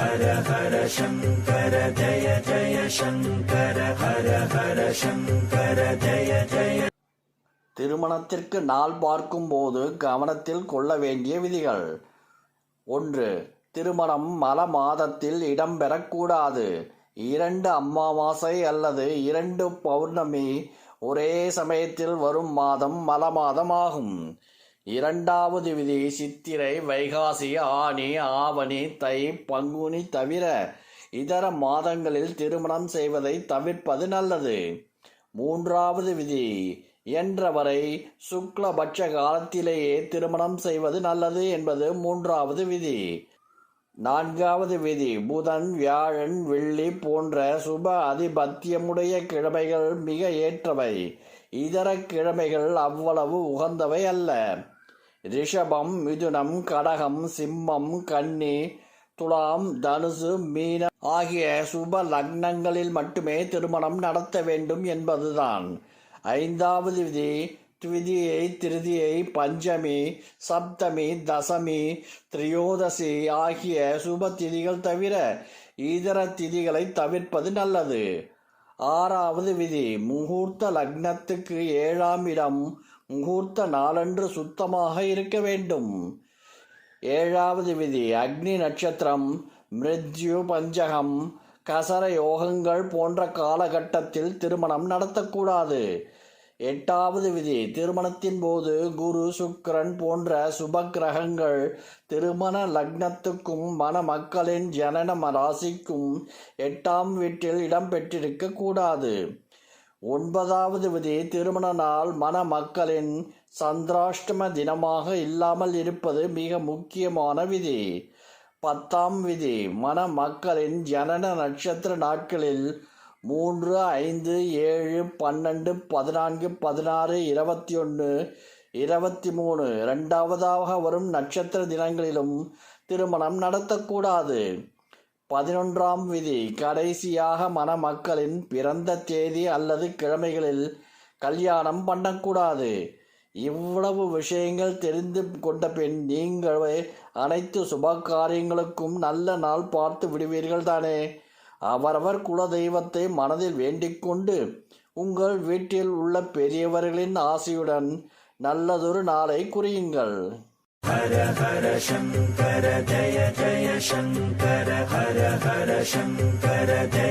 ஹர ஹர சங்கர ஜய ஜய சங்கர ஹர ஹர சங்கர ஜய ஜய திருமணத்திற்கு நாள் பார்க்கும்போது கவனத்தில் கொள்ள வேண்டிய விதிகள். ஒன்று திருமணம் மல மாதத்தில் இடம்பெறக்கூடாது இரண்டு அமாவாசை அல்லது இரண்டு பௌர்ணமி ஒரே சமயத்தில் வரும் மாதம் மல மாதமாகும் இரண்டாவது விதி சித்திரை வைகாசி ஆனி ஆவணி தை பங்குனி தவிர இதர மாதங்களில் திருமணம் செய்வதை தவிர்ப்பது நல்லது. மூன்றாவது விதி என்றவரை சுக்லபட்ச காலத்திலேயே திருமணம் செய்வது நல்லது என்பது மூன்றாவது விதி. நான்காவது விதி புதன் வியாழன் வெள்ளி போன்ற சுப அதிபத்தியமுடைய கிழமைகள் மிக ஏற்றவை. இதர கிழமைகள் அவ்வளவு உகந்தவை அல்ல. ரிஷபம் மிதுனம் கடகம் சிம்மம் கன்னி துலாம் தனுசு மீன ஆகிய சுப லக்னங்களில் மட்டுமே திருமணம் நடத்த வேண்டும் என்பதுதான். ஐந்தாவது விதி த்விதியை திருதியை பஞ்சமி சப்தமி தசமி திரியோதசி ஆகிய சுப திதிகள் தவிர இதர திதிகளை தவிர்ப்பது நல்லது. ஆறாவது விதி முகூர்த்த லக்னத்துக்கு ஏழாம் இடம் முகூர்த்த நாளன்று சுத்தமாக இருக்க வேண்டும். ஏழாவது விதி அக்னி நட்சத்திரம் மிருத்யு பஞ்சகம் கசர யோகங்கள் போன்ற காலகட்டத்தில் திருமணம் நடத்தக்கூடாது. எட்டாவது விதி திருமணத்தின் போது குரு சுக்கரன் போன்ற சுப கிரகங்கள் திருமண லக்னத்துக்கும் மணமக்களின் ஜனன ராசிக்கும் எட்டாம் வீட்டில் இடம்பெற்றிருக்க கூடாது. ஒன்பதாவது விதி திருமண நாள் மணமக்களின் சந்திராஷ்டம தினமாக இல்லாமல் இருப்பது மிக முக்கியமான விதி. பத்தாம் விதி மணமக்களின் ஜனன நட்சத்திர நாட்களில் மூன்று ஐந்து ஏழு பன்னெண்டு பதினான்கு பதினாறு இருபத்தி ஒன்று இருபத்தி மூணு இரண்டாவதாக வரும் நட்சத்திர தினங்களிலும் திருமணம் நடத்தக்கூடாது. பதினொன்றாம் விதி. கடைசியாக மணமக்களின் பிறந்த தேதி அல்லது கிழமைகளில் கல்யாணம் பண்ணக்கூடாது. இவ்வளவு விஷயங்கள் தெரிந்து கொண்ட பின் நீங்கள் அனைத்து சுப காரியங்களுக்கும் நல்ல நாள் பார்த்து விடுவீர்கள் தானே? அவரவர் குல தெய்வத்தை மனதில் வேண்டிக்கொண்டு உங்கள் வீட்டில் உள்ள பெரியவர்களின் ஆசையுடன் நல்லதொரு நாளை குறியுங்கள். ஹர ஹர சங்கர ஜய ஜய சங்கர. ஹர ஹர சங்கர ஜய ஜய